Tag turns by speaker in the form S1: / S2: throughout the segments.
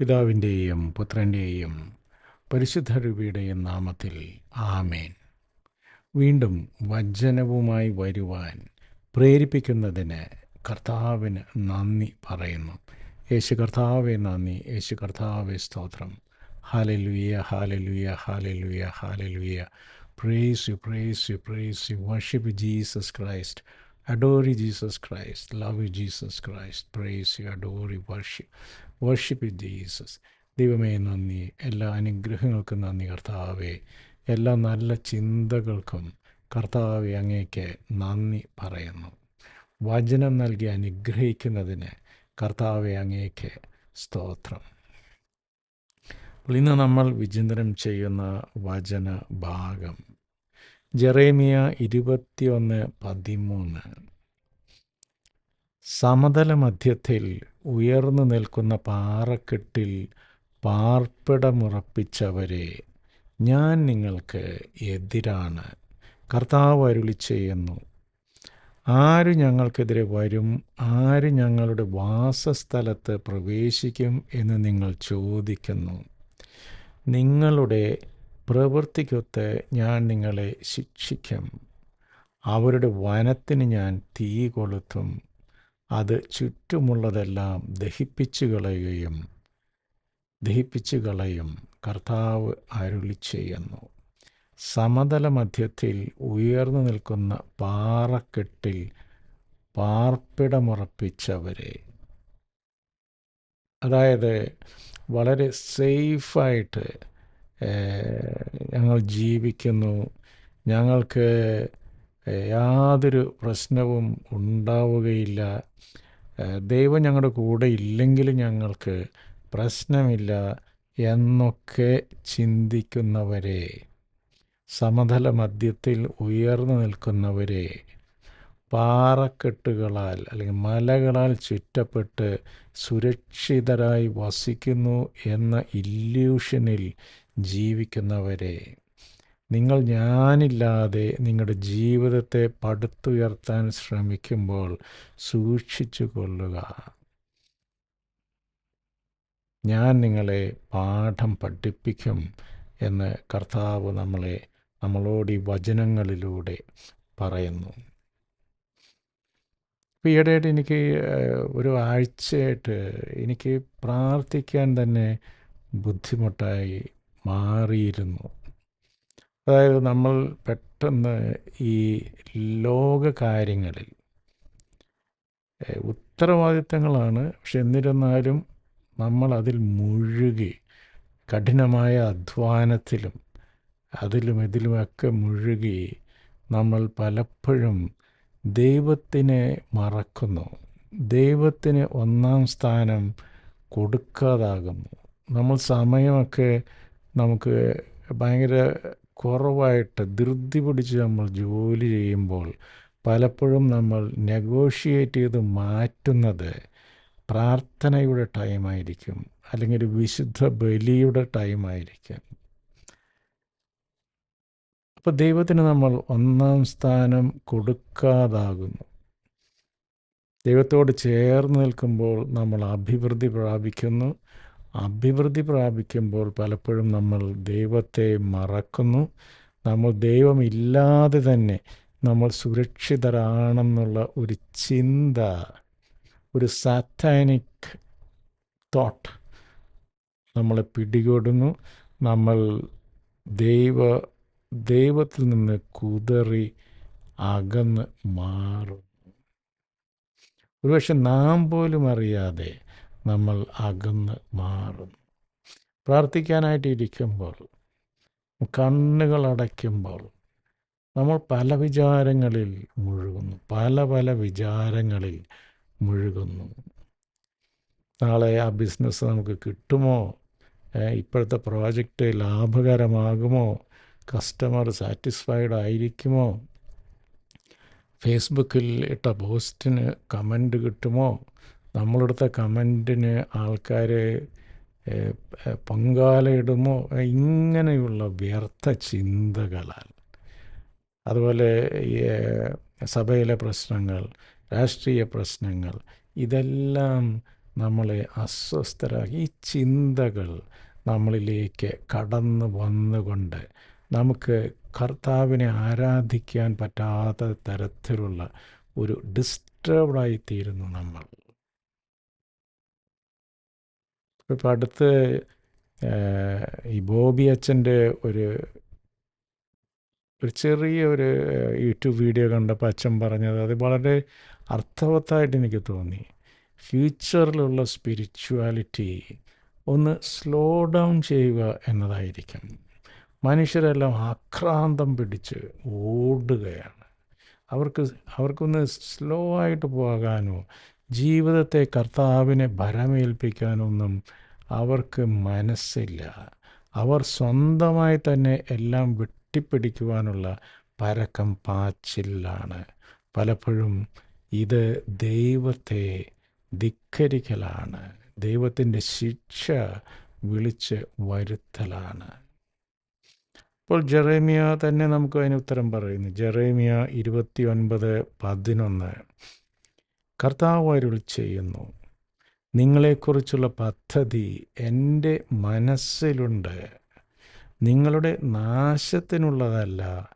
S1: പിതാവിന്റെയും പുത്രന്റെയും പരിശുദ്ധ രൂപിയുടെയും നാമത്തിൽ ആമേൻ. വീണ്ടും വചനവുമായി വരുവാൻ പ്രേരിപ്പിക്കുന്നതിന് കർത്താവിന് നന്ദി പറയുന്നു. യേശു കർത്താവെ നന്ദി. യേശു കർത്താവെ സ്തോത്രം. Hallelujah hallelujah hallelujah hallelujah praise you praise you praise you worship Jesus Christ adore Jesus Christ love you Jesus Christ praise you adore worship, worship Jesus ദൈവമേ നന്ദി. എല്ലാ അനുഗ്രഹങ്ങൾക്കും നന്ദി കർത്താവെ. എല്ലാ നല്ല ചിന്തകൾക്കും കർത്താവെ അങ്ങേക്ക് നന്ദി പറയുന്നു. വചനം നൽകി അനുഗ്രഹിക്കുന്നതിന് കർത്താവെ അങ്ങേക്ക് സ്തോത്രം. ഇന്ന് നമ്മൾ വിചിന്തനം ചെയ്യുന്ന വചന ഭാഗം ജെറേമിയ ഇരുപത്തിയൊന്ന് പതിമൂന്ന്. സമതല മധ്യത്തിൽ ഉയർന്നു നിൽക്കുന്ന പാറക്കെട്ടിൽ പാർപ്പിടമുറപ്പിച്ചവരെ ഞാൻ നിങ്ങൾക്ക് എതിരാണ്. കർത്താവ് അരുളി ചെയ്യുന്നു. ആര് ഞങ്ങൾക്കെതിരെ വരും ആര് ഞങ്ങളുടെ വാസസ്ഥലത്ത് പ്രവേശിക്കും എന്ന് നിങ്ങൾ ചോദിക്കുന്നു. നിങ്ങളുടെ പ്രവൃത്തിക്കൊത്ത് ഞാൻ നിങ്ങളെ ശിക്ഷിക്കും. അവരുടെ വനത്തിന് ഞാൻ തീ കൊളുത്തും അത് ചുറ്റുമുള്ളതെല്ലാം ദഹിപ്പിച്ചു കളയുകയും ദഹിപ്പിച്ചു കളയും കർത്താവ് അരുളി ചെയ്യുന്നു സമതല മധ്യത്തിൽ ഉയർന്നു നിൽക്കുന്ന പാറക്കെട്ടിൽ പാർപ്പിടമുറപ്പിച്ചവരെ. അതായത് വളരെ സേഫായിട്ട് ഞങ്ങൾ ജീവിക്കുന്നു. ഞങ്ങൾക്ക് യാതൊരു പ്രശ്നവും ഉണ്ടാവുകയില്ല. ദൈവം ഞങ്ങളുടെ കൂടെ ഇല്ലെങ്കിൽ ഞങ്ങൾക്ക് പ്രശ്നമില്ല എന്നൊക്കെ ചിന്തിക്കുന്നവരെ സമതല മധ്യത്തിൽ ഉയർന്നു നിൽക്കുന്നവരെ പാറക്കെട്ടുകളാൽ അല്ലെങ്കിൽ മലകളാൽ ചുറ്റപ്പെട്ട് സുരക്ഷിതരായി വസിക്കുന്നു എന്ന ഇല്യൂഷനിൽ ജീവിക്കുന്നവരെ നിങ്ങൾ ഞാനില്ലാതെ നിങ്ങളുടെ ജീവിതത്തെ പടുത്തുയർത്താൻ ശ്രമിക്കുമ്പോൾ സൂക്ഷിച്ചു കൊള്ളുക ഞാൻ നിങ്ങളെ പാഠം പഠിപ്പിക്കും എന്ന് കർത്താവ് നമ്മളെ നമ്മളോട് ഈ വചനങ്ങളിലൂടെ പറയുന്നു. ഇപ്പോൾ ഈയിടെയായിട്ട് എനിക്ക് ഒരു ആഴ്ചയായിട്ട് എനിക്ക് പ്രാർത്ഥിക്കാൻ തന്നെ ബുദ്ധിമുട്ടായി മാറിയിരുന്നു. അതായത് നമ്മൾ പെട്ടെന്ന് ഈ ലോക കാര്യങ്ങളിൽ ഉത്തരവാദിത്തങ്ങളാണ്. പക്ഷെ എന്നിരുന്നാലും നമ്മൾ അതിൽ മുഴുകി കഠിനമായ അധ്വാനത്തിലും അതിലും ഇതിലുമൊക്കെ മുഴുകി നമ്മൾ പലപ്പോഴും ദൈവത്തിനെ മറക്കുന്നു. ദൈവത്തിന് ഒന്നാം സ്ഥാനം കൊടുക്കാതാകുന്നു. നമ്മൾ സമയമൊക്കെ നമുക്ക് ഭയങ്കര കുറവായിട്ട് ധൃതി പിടിച്ച് നമ്മൾ ജോലി ചെയ്യുമ്പോൾ പലപ്പോഴും നമ്മൾ നെഗോഷിയേറ്റ് ചെയ്ത് മാറ്റുന്നത് പ്രാർത്ഥനയുടെ ടൈമായിരിക്കും അല്ലെങ്കിൽ ഒരു വിശുദ്ധ ബലിയുടെ ടൈമായിരിക്കും അപ്പോൾ ദൈവത്തിന് നമ്മൾ ഒന്നാം സ്ഥാനം കൊടുക്കാതാകുന്നു. ദൈവത്തോട് ചേർന്ന് നിൽക്കുമ്പോൾ നമ്മൾ അഭിവൃദ്ധി പ്രാപിക്കുന്നു. അഭിവൃദ്ധി പ്രാപിക്കുമ്പോൾ പലപ്പോഴും നമ്മൾ ദൈവത്തെ മറക്കുന്നു. നമ്മൾ ദൈവമില്ലാതെ തന്നെ നമ്മൾ സുരക്ഷിതരാണെന്നുള്ള ഒരു ചിന്ത ഒരു സാറ്റാനിക് തോട്ട് നമ്മളെ പിടികൊടുന്നു. നമ്മൾ ദൈവ ദൈവത്തിൽ നിന്ന് കുതറി അകന്ന് മാറും ഒരുപക്ഷെ നാം പോലും അറിയാതെ നമ്മൾ അകന്ന് മാറും പ്രാർത്ഥിക്കാനായിട്ട് ഇരിക്കുമ്പോൾ കണ്ണുകൾ നമ്മൾ പല വിചാരങ്ങളിൽ മുഴുകുന്നു. പല പല വിചാരങ്ങളിൽ മുഴുകുന്നു. നാളെ ആ ബിസിനസ് നമുക്ക് കിട്ടുമോ? ഇപ്പോഴത്തെ പ്രോജക്റ്റ് ലാഭകരമാകുമോ? കസ്റ്റമർ സാറ്റിസ്ഫൈഡ് ആയിരിക്കുമോ? ഫേസ്ബുക്കിൽ ഇട്ട പോസ്റ്റിന് കമന്റ് കിട്ടുമോ? നമ്മളെടുത്ത കമന്റിന് ആൾക്കാർ പങ്കാലയിടുമോ ഇങ്ങനെയുള്ള വ്യർത്ഥ ചിന്തകളാൽ. അതുപോലെ ഈ സഭയിലെ പ്രശ്നങ്ങൾ രാഷ്ട്രീയ പ്രശ്നങ്ങൾ ഇതെല്ലാം നമ്മളെ അസ്വസ്ഥരാക്കി. ഈ ചിന്തകൾ നമ്മളിലേക്ക് കടന്നു വന്നുകൊണ്ട് നമുക്ക് കർത്താവിനെ ആരാധിക്കാൻ പറ്റാത്ത തരത്തിലുള്ള ഒരു ഡിസ്റ്റർബ്ഡായി തീരുന്നു നമ്മൾ. ഇപ്പം അടുത്ത് ഈ ബോബി അച്ഛന്റെ ഒരു ഒരു ചെറിയ ഒരു യൂട്യൂബ് വീഡിയോ കണ്ടപ്പോൾ അച്ഛൻ പറഞ്ഞത് അത് വളരെ അർത്ഥവത്തായിട്ട് എനിക്ക് തോന്നി. ഫ്യൂച്ചറിലുള്ള സ്പിരിച്വാലിറ്റി ഒന്ന് സ്ലോ ഡൗൺ ചെയ്യുക എന്നതായിരിക്കും. മനുഷ്യരെല്ലാം ആക്രാന്തം പിടിച്ച് ഓടുകയാണ്. അവർക്ക് അവർക്കൊന്ന് സ്ലോ ആയിട്ട് പോകാനോ ജീവിതത്തെ കർത്താവിനെ ഭരമേൽപ്പിക്കാനൊന്നും അവർക്ക് മനസ്സില്ല. അവർ സ്വന്തമായി തന്നെ എല്ലാം വെട്ടിപ്പിടിക്കുവാനുള്ള പരക്കം പാച്ചിലാണ്. പലപ്പോഴും ഇത് ദൈവത്തെ ധിക്കരിക്കലാണ്. ദൈവത്തിന്റെ ശിക്ഷ വിളിച്ച് വരുത്തലാണ്. അപ്പോൾ ജെറേമിയ തന്നെ നമുക്ക് അതിന് ഉത്തരം പറയുന്നു. ജെറേമിയ ഇരുപത്തി ഒൻപത് പതിനൊന്ന്. കർത്താവ് അരുൾ ചെയ്യുന്നു. നിങ്ങളെക്കുറിച്ചുള്ള പദ്ധതി എന്റെ മനസ്സിലുണ്ട്. നിങ്ങളുടെ നാശത്തിനുള്ളതല്ല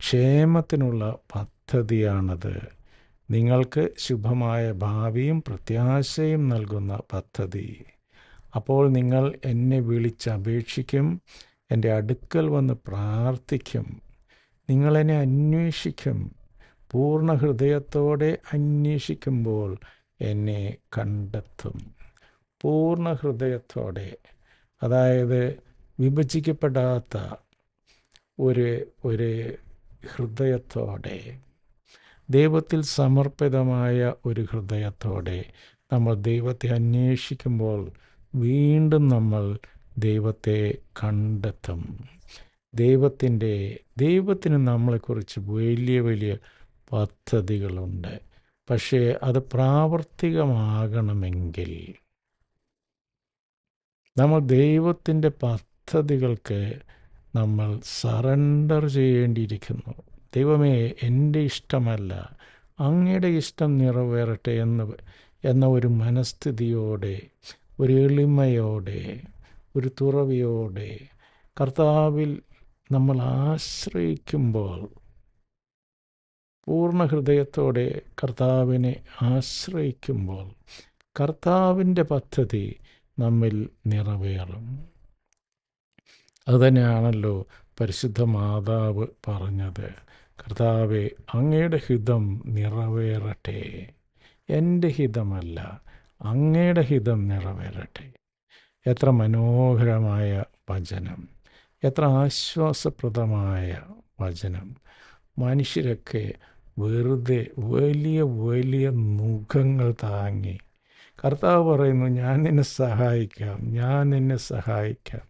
S1: ക്ഷേമത്തിനുള്ള പദ്ധതിയാണത്. നിങ്ങൾക്ക് ശുഭമായ ഭാവിയും പ്രത്യാശയും നൽകുന്ന പദ്ധതി. അപ്പോൾ നിങ്ങൾ എന്നെ വിളിച്ചപേക്ഷിക്കും എന്റെ അടുക്കൽ വന്ന് പ്രാർത്ഥിക്കും. നിങ്ങളെന്നെ അന്വേഷിക്കും. പൂർണ ഹൃദയത്തോടെ അന്വേഷിക്കുമ്പോൾ എന്നെ കണ്ടെത്തും. പൂർണ ഹൃദയത്തോടെ അതായത് വിഭജിക്കപ്പെടാത്ത ഒരു ഒരു ഹൃദയത്തോടെ. ദൈവത്തിൽ സമർപ്പിതമായ ഒരു ഹൃദയത്തോടെ നമ്മൾ ദൈവത്തെ അന്വേഷിക്കുമ്പോൾ വീണ്ടും നമ്മൾ ദൈവത്തെ കണ്ടെത്തും. ദൈവത്തിന്റെ ദൈവത്തിന് നമ്മളെക്കുറിച്ച് വലിയ വലിയ പദ്ധതികളുണ്ട്. പക്ഷേ അത് പ്രാവർത്തികമാകണമെങ്കിൽ നമ്മൾ ദൈവത്തിന്റെ പദ്ധതികൾക്ക് നമ്മൾ സറണ്ടർ ചെയ്യേണ്ടിയിരിക്കുന്നു. ദൈവമേ എന്റെ ഇഷ്ടമല്ല അങ്ങയുടെ ഇഷ്ടം നിറവേറട്ടെ എന്ന് എന്ന ഒരു മനസ്ഥിതിയോടെ ഒരു എളിമയോടെ ഒരു തുറവിയോടെ കർത്താവിൽ നമ്മൾ ആശ്രയിക്കുമ്പോൾ പൂർണ ഹൃദയത്തോടെ കർത്താവിനെ ആശ്രയിക്കുമ്പോൾ കർത്താവിന്റെ പദ്ധതി നമ്മിൽ നിറവേറും. അതുതന്നെയാണല്ലോ പരിശുദ്ധ മാതാവ് പറഞ്ഞത്. കർത്താവെ അങ്ങയുടെ ഹിതം നിറവേറട്ടെ. എന്റെ ഹിതമല്ല അങ്ങയുടെ ഹിതം നിറവേറട്ടെ. എത്ര മനോഹരമായ വചനം. എത്ര ആശ്വാസപ്രദമായ വചനം. മനുഷ്യരൊക്കെ വെറുതെ വലിയ വലിയ മുഖങ്ങൾ താങ്ങി. കർത്താവ് പറയുന്നു ഞാൻ നിന്നെ സഹായിക്കാം ഞാൻ എന്നെ സഹായിക്കാം.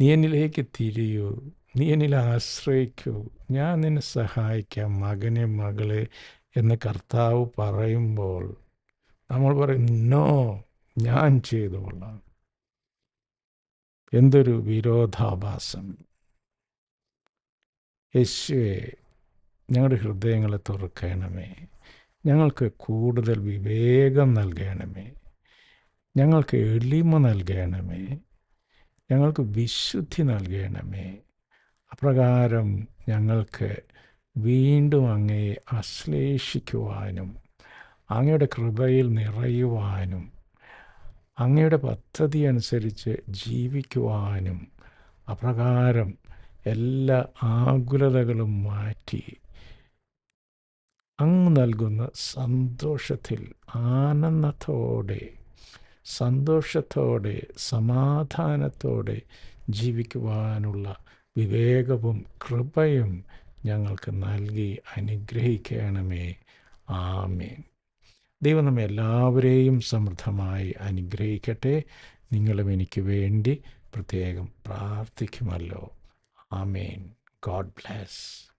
S1: നീ എന്നിലേക്ക് തിരിയൂ നീ എന്നിൽ ആശ്രയിക്കൂ. ഞാൻ നിന്നെ സഹായിക്കാം മകനെ മകളെ എന്ന് കർത്താവ് പറയുമ്പോൾ നമ്മൾ പറയും നോ ഞാൻ ചെയ്തുകൊള്ളാം എന്തൊരു വിരോധാഭാസം. യേശുവെ ഞങ്ങളുടെ ഹൃദയങ്ങളെ തുറക്കണമേ. ഞങ്ങൾക്ക് കൂടുതൽ വിവേകം നൽകണമേ. ഞങ്ങൾക്ക് എളിമ നൽകണമേ. ഞങ്ങൾക്ക് വിശുദ്ധി നൽകണമേ. അപ്രകാരം ഞങ്ങൾക്ക് വീണ്ടും അങ്ങയെ ആശ്ലേഷിക്കുവാനും അങ്ങയുടെ കൃപയിൽ നിറയുവാനും അങ്ങയുടെ പദ്ധതി അനുസരിച്ച് ജീവിക്കുവാനും അപ്രകാരം എല്ലാ ആകുലതകളും മാറ്റി അങ്ങ് നൽകുന്ന സന്തോഷത്തിൽ ആനന്ദത്തോടെ സന്തോഷത്തോടെ സമാധാനത്തോടെ ജീവിക്കുവാനുള്ള വിവേകവും കൃപയും ഞങ്ങൾക്ക് നൽകി അനുഗ്രഹിക്കണമേ. ആമേൻ. ദൈവം നമ്മെ എല്ലാവരെയും സമൃദ്ധമായി അനുഗ്രഹിക്കട്ടെ. നിങ്ങളും എനിക്ക് വേണ്ടി പ്രത്യേകം പ്രാർത്ഥിക്കുമല്ലോ. ആമേൻ. God bless.